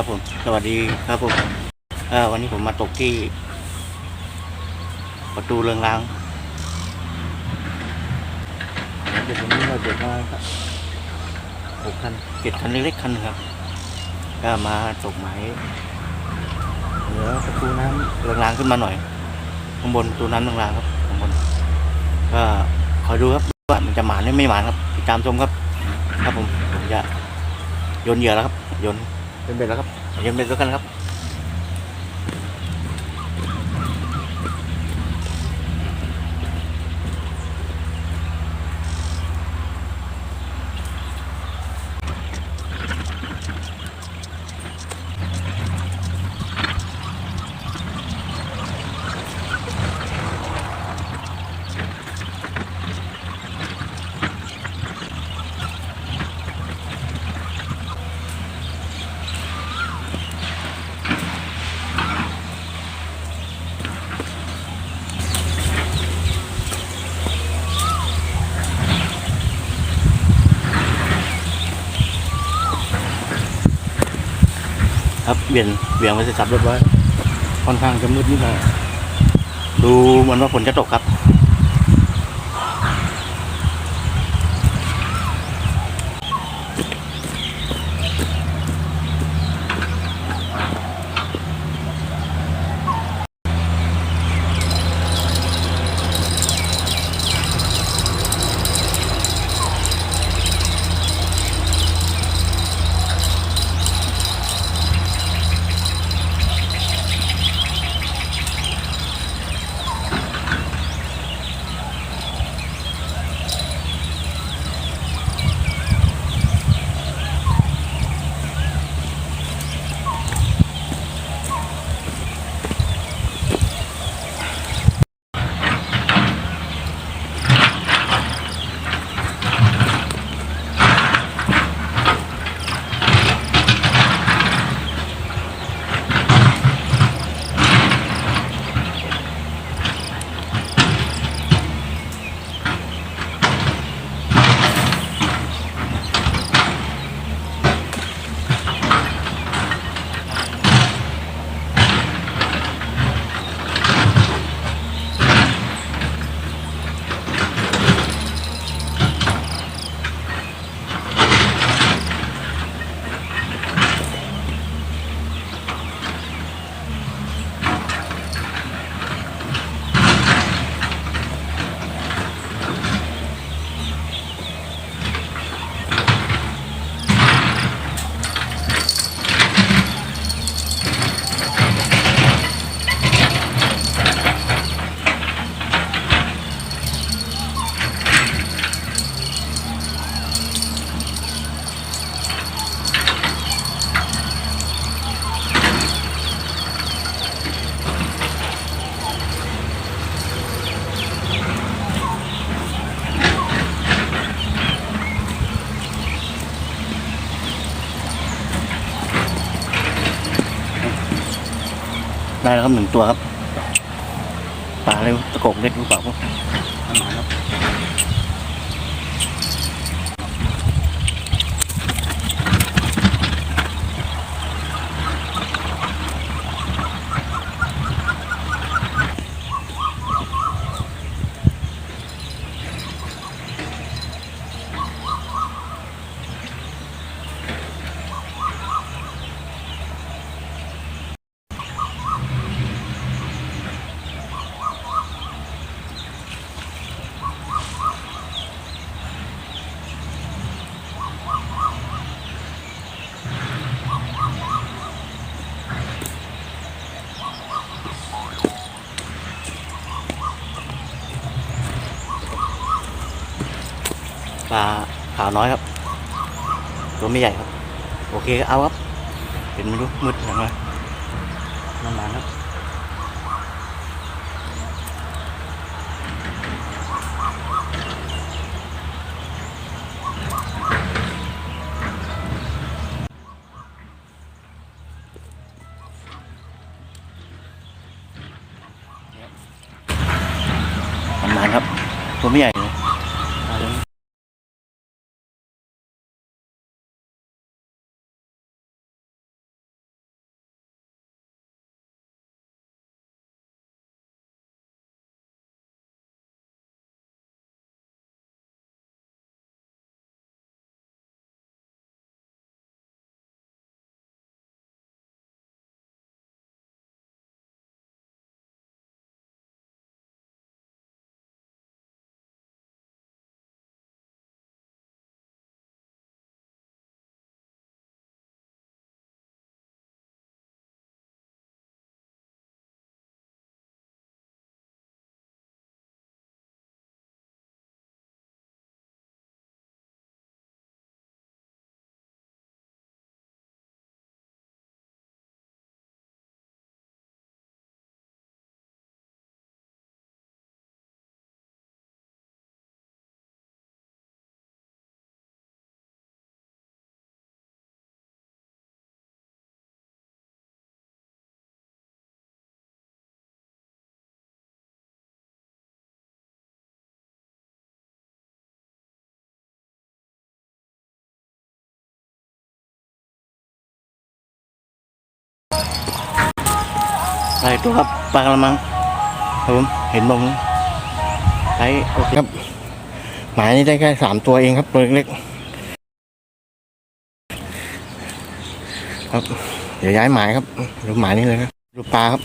ครับผม สวัสดีครับผมเอ่อวันนี้ผมมาตกที่ ประตูเรืองรางเดี๋ยววันนี้เราเด็กมาครับหกคันเจ็ดคันเล็กๆคันหนึงครับ ก็มาตกหมายเหนือประตูน้ำเรืองรางขึ้นมาหน่อย ข้างบนประตูน้ำเรืองรางครับข้างบน ก็คอยดูครับว่ามันจะหมานหรือไม่หมานครับติดตามชมครับ ครับผมผมจะโยนเหยื่อแล้วครับโยน เป็นเบ็ดแล้วครับโยนเบ็ดแล้วกันครับ เบี่ยนเบี่ยงไปเสร็จสับรถไว้ค่อนข้างจะมืดนิดหน่อยดูเหมือนว่าฝนจะตกครับ ได้แล้วครับหนึ่งตัวครับปลาอะไรวะตะกกเล็กหรือเปล่าครับปลาขาวน้อยครับ ตัวไม่ใหญ่ครับ โอเคเอาครับเห็นไม่รู้มืดอย่างไร หลาตัวครับปลากระมังครับผมเห็นบงใช้โอเคครับ หมายนี้ได้แค่สามตัวเองครับตัวเล็กๆครับ เดี๋ยวย้ายหมายครับดูหมายนี้เลยครับดูปลาครับ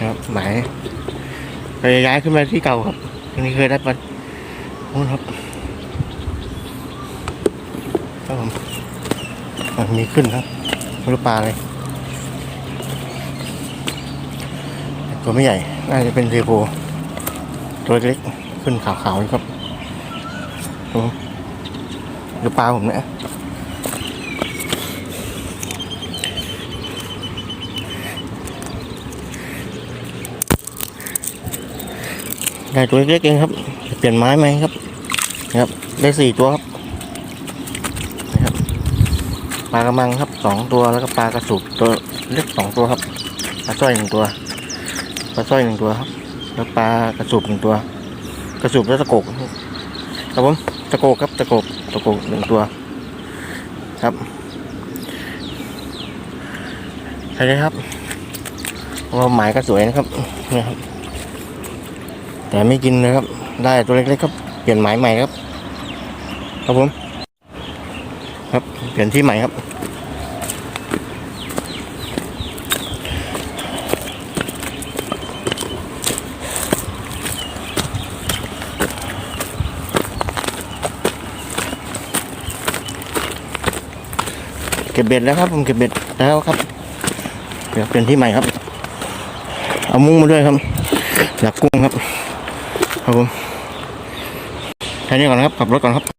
ครับหมายไปย้ายขึ้นมาที่เก่าครับทีนี้เคยได้ปลาโน่นครับครับผม มีขึ้นครับไม่รู้ปลาเลยตัวไม่ใหญ่ น่าจะเป็นเทโพตัวเล็กขึ้นขาวๆนี่ครับครับผมดูปลาผมเนี่ยได้ตัวเล็กๆเองครับ เปลี่ยนไม้ไหมครับ ครับ ได้สี่ตัวครับ ปลากระมังครับสองตัวแล้วก็ปลากระสุบตัวเล็กสองตัวครับปลาสร้อยหนึ่งตัวปลาสร้อยหนึ่งตัวครับ แล้วปลากระสุบหนึ่งตัว กระสุบแล้วตะโกกครับผมตะโกกครับตะโกกตะโกกหนึ่งตัวครับใช่เลยครับว่าหมายก็สวยนะครับเนี่ยครับ แต่ไม่กินนะครับ ได้ตัวเล็กๆครับ เปลี่ยนหมายใหม่ครับ ครับผม ครับ เปลี่ยนที่ใหม่ครับ เก็บเบ็ดแล้วครับ ผมเก็บเบ็ดแล้วครับ เดี๋ยวเปลี่ยนที่ใหม่ครับ เอามุ้งมาด้วยครับหลักกุ้งครับ ครับผมแค่นี้ก่อนครับ ขับรถก่อนครับ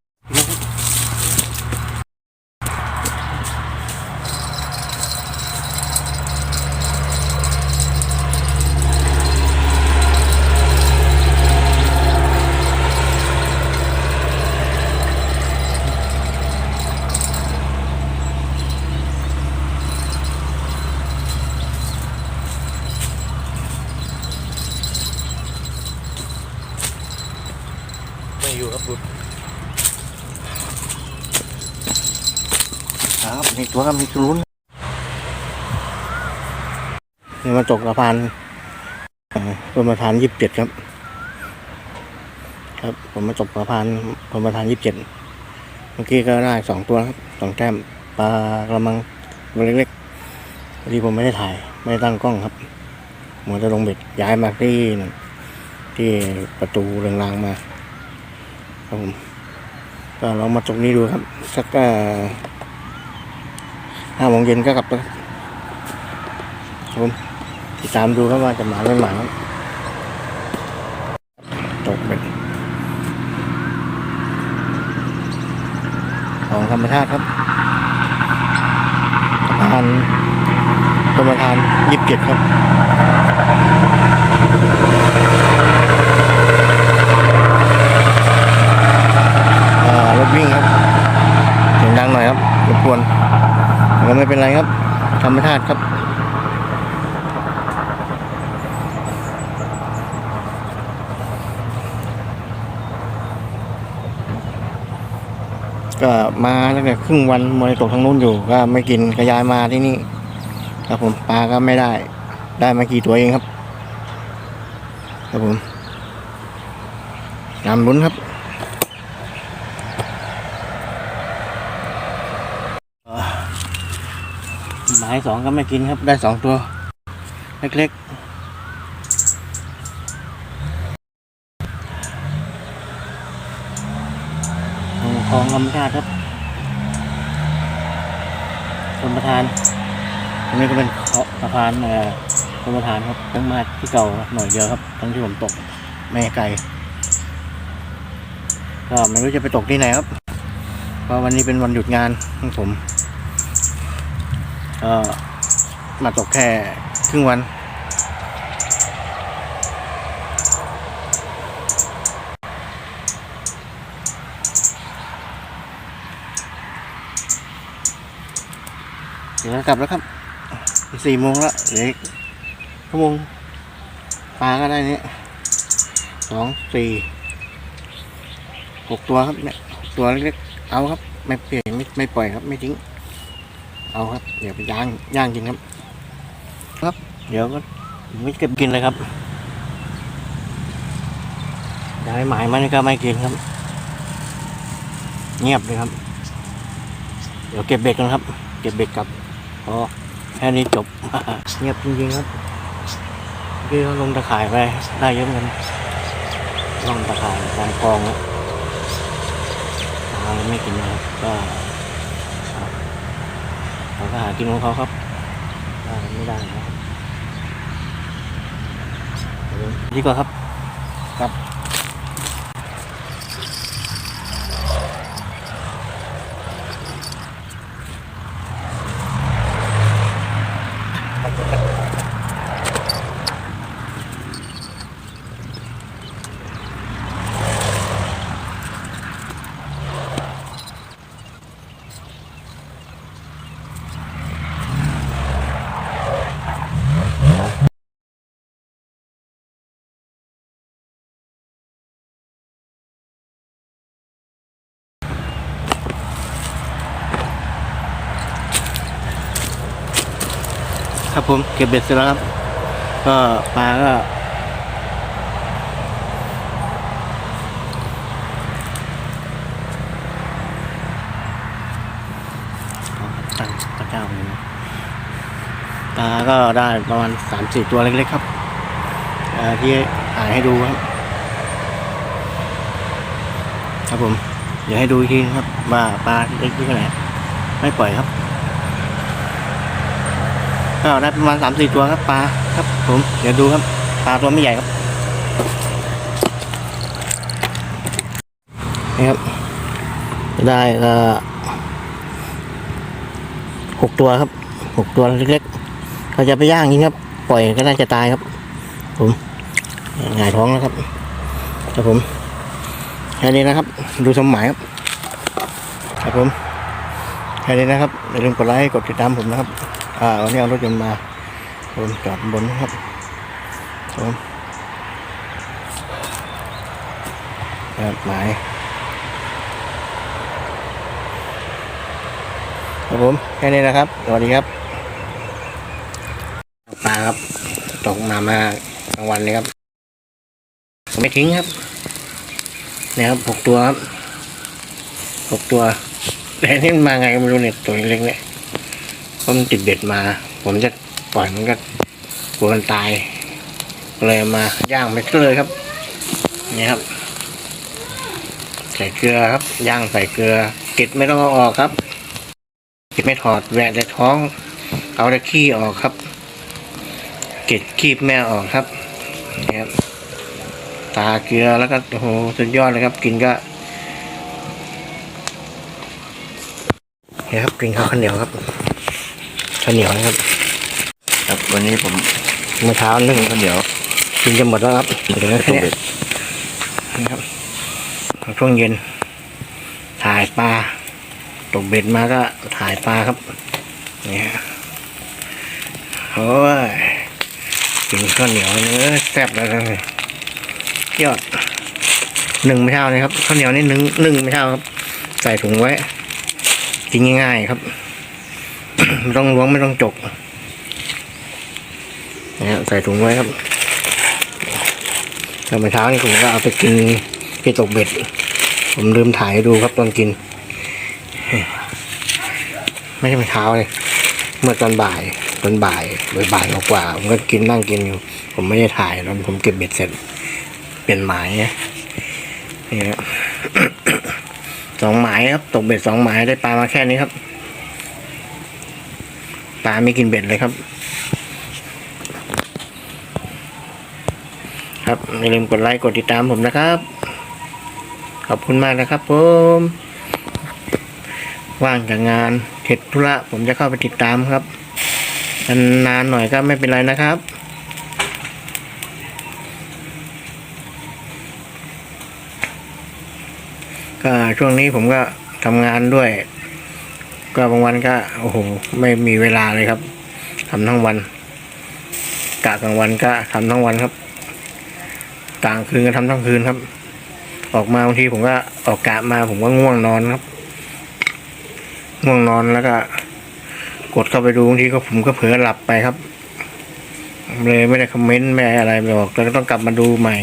อยู่ครับบุตรครับมีตัวครับมีตัวลุ้นนี่มาตกสะพานเอ่อประมาทานยี่สิบเจ็ดครับ ครับ ผมมาตกสะพานประมาทานยี่สิบเจ็ดเมื่อกี้ก็ได้สองตัวครับสองแต้มปลากระมังตัวเล็กๆพอดีผมไม่ได้ถ่าย ไม่ได้ตั้งกล้องครับเหมัวจะลงเบ็ดย้ายมาที่ที่ประตูเรืองรางมา ครับผมก็ลองมาตรงนี้ดูครับ สักห้าโมงเย็นก็กลับแล้วครับผมติดตามดูครับว่าจะหมาไม่หมาตกเป็นของธรรมชาติครับประมาณประมาณยี่สิบเจ็ดครับ อ่ารถวิ่งครับเสียงดังหน่อย ครับรแต่ไม่เป็นไรครับ ธรรมชาติครับ ก็มาตั้งแต่ครึ่งวันมวยตกทางนู้นอยู่ ก็ไม่กินกระยายมาที่นี่ครับผมปลาก็ไม่ได้ ได้มากี่ตัวเองครับ ครับผมนำลุ้นครับ หมาย สองก็ไม่กินครับ ได้สองตัว เล็กๆของของธรรมชาติครับชนประทานอันนี้ก็เป็นเขาสะพานเอ่อชนประทานครับต้องมาที่เก่าหน่อยเดียวครับทั้งที่ผมตกไม่ไกลก็ไม่รู้จะไปตกที่ไหนครับเพราะวันนี้เป็นวันหยุดงานของผม ก็มาตกแค่ครึ่งวันเดี๋ยวกลับแล้วครับสี่โมงแล้วเหลืออีกชั่วโมงปลาก็ได้เนี่ยสองสี่หกตัวครับเนี่ยตัวเล็กๆเอาครับ ไม่เปลี่ยนไม่ไม่ปล่อยครับ ไม่ทิ้ง เอาครับ เดี๋ยวไปย่างย่างกินครับ ครับ เดี๋ยวก็ไม่เก็บกินเลยครับย้ายหมายมันก็ไม่กินครับ เงียบเลยครับ เดี๋ยวเก็บเบ็ดกันครับ เก็บเบ็ดกลับพอแค่นี้จบ เงียบจริงๆครับเมื่อกี้เขาลงตะข่ายไปได้เยอะเหมือนกันลงตะข่ายตามคลองครับปลาไม่กินนะครับก็เขา ก็หากินของเขาครับไม่ได้นะครับดีกว่าครับ ผมเก็บเบ็ดเสร็จแล้วครับ ก็ปลาก็ตั้งพระเจ้าเลยนะปลาก็ได้ประมาณสามสี่ตัวเล็กๆครับที่ถ่ายให้ดูครับ ครับผม เดี๋ยวให้ดูอีกทีครับ ว่าปลาเล็กที่ไหนไม่ปล่อยครับ ก็ได้ประมาณสามสี่ตัวครับปลาครับผมเดี๋ยวดูครับปลาตัวไม่ใหญ่ครับนี่ครับ ได้ก็หกตัวครับหกตัวเล็กๆเขาจะไปย่างจริงครับ ปล่อยก็น่าจะตายครับ ผมหงายท้องแล้วครับครับผมแค่นี้นะครับ ดูสมหมายครับครับผมแค่นี้นะครับอย่าลืมกดไลค์กดติดตามผมนะครับ อ่าวันนี้เอารถยนต์มาผมจอดบนนะครับผมแบบหมายครับผมแค่นี้นะครับ สวัสดีครับปลาครับ ตกมามากลางวันนี้ครับ ไม่ทิ้งครับเนี่ยครับหกตัวครับหกตัวแต่นี่มาไงไม่รู้เนี่ยตัวเล็กเนี่ย ผมนติดเบ็ดมา ผมจะปล่อยมันก็กลัวมันตายเลยมาย่างไปเลยครับ นี่ครับ ใส่เกลือครับ ย่างใส่เกลือเกล็ดไม่ต้องเอาออกครับเกล็ดไม่ถอดแหวะแต่ท้อง เอาแต่ขี้ออกครับ เกล็ดขี้แม่ออกครับนี่ครับตาเกลือแล้วก็โอ้โหสุดยอดเลยครับ กินก็นี่ครับกินข้าวข้าวเหนียวครับ ข้าวเหนียวนะครับ ครับวันนี้ผมเมื่อเช้านึ่งข้าวเหนียวกินจะหมดแล้วครับเหลือแค่เนี้ยนะครับช่วงเย็น ถ่ายปลาตกเบ็ดมาก็ถ่ายปลาครับเนี่ยโอ้ยกินข้าวเหนียวเนื้อแซ่บแล้วเลยยอดหนึ่งไม่เท่าเลยครับข้าวเหนียวนี่หนึ่งหนึ่งไม่เท่าครับ ใส่ถุงไว้กินง่ายๆครับ ไม่ต้องล้วงไม่ต้องจกนะครับใส่ถุงไว้ครับตอนเช้านี่ผมก็เอาไปกินที่ตกเบ็ด ผมลืมถ่ายดูครับตอนกิน ไม่ใช่เมื่อเช้าเลยเมื่อตอนบ่ายตอนบ่ายบ่ายกว่าผมก็กินนั่งกินอยู่ ผมไม่ได้ถ่ายตอนผมเก็บเบ็ดเสร็จ เปลี่ยนหมายนะนี่ครับสองหมายครับตกเบ็ดสองหมายได้ปลามาแค่นี้ครับ ปลาไม่กินเบ็ดเลยครับ ครับอย่าลืมกดไลค์กดติดตามผมนะครับ ขอบคุณมากนะครับผมว่างจากงานเสร็จธุระผมจะเข้าไปติดตามครับนานๆหน่อยก็ไม่เป็นไรนะครับก็ช่วงนี้ผมก็ทำงานด้วย ก็บางวันก็โอ้โหไม่มีเวลาเลยครับทำทั้งวันกะกลางวันก็ทำทั้งวันครับกลางคืนก็ทำทั้งคืนครับ ออกมาบางทีผมก็ออกกะมาผมก็ง่วงนอนครับ ง่วงนอนแล้วก็ กดเข้าไปดูบางทีก็ผมก็เผลอหลับไปครับ เลยไม่ได้คอมเมนต์ไม่ได้อะไรไม่บอกแล้วก็ต้องกลับมาดูใหม่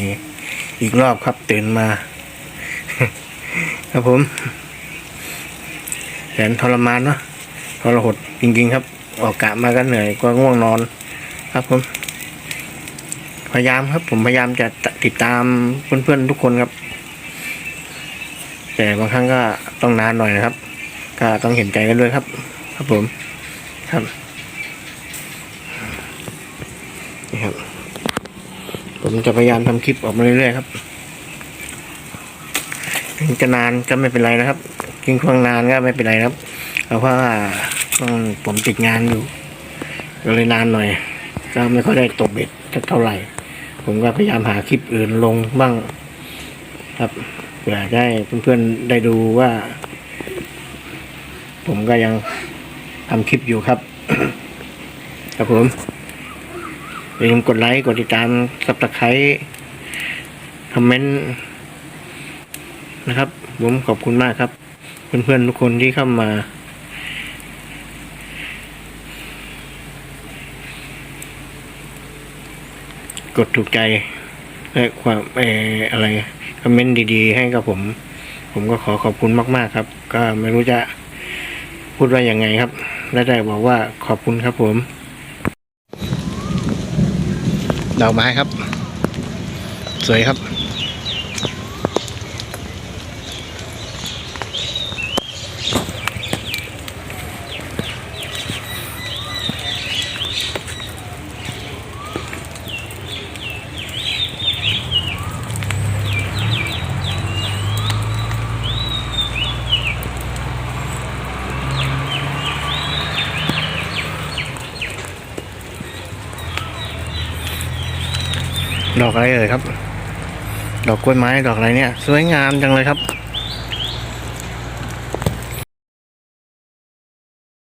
อีกรอบครับตื่นมา ครับผม แสนทรมานเนาะทรหดจริงๆครับ ออกกะมาก็เหนื่อยก็ง่วงนอน ครับผม พยายามครับ ผมพยายามจะติดตามเพื่อนๆทุกคนครับ แต่บางครั้งก็ต้องนานหน่อยนะครับ ก็ต้องเห็นใจกันด้วยครับ ครับผมครับนี่ครับ ผมจะพยายามทำคลิปออกมาเรื่อยๆครับจะนานก็ไม่เป็นไรนะครับ กินควางนานก็ไม่เป็นไรครับเพราะว่าต้องผมติดงานอยู่ก็เลยนานหน่อย ก็ไม่ค่อยได้ตกเบ็ดสักเท่าไหร่ ผมก็พยายามหาคลิปอื่นลงบ้าง ครับเพื่อได้เพื่อนๆได้ดูว่า ผมก็ยังทำคลิปอยู่ครับ ครับผมอย่าลืมกดไลค์กดติดตามสับตะไคร้คอมเมนต์นะครับ ผมขอบคุณมากครับ เพื่อนๆทุกคนที่เข้ามา กดถูกใจและความเอออะไรคอมเมนต์ดีๆ ให้กับผม ผมก็ขอขอบคุณมากๆครับ ก็ไม่รู้จะพูดว่าอยังไงครับ และได้บอกว่าขอบคุณครับผมดอกไม้ครับ สวยครับ ดอก อะไรเอ่ยครับ ดอกกล้วยไม้ดอกอะไรเนี่ย สวยงามจังเลยครับ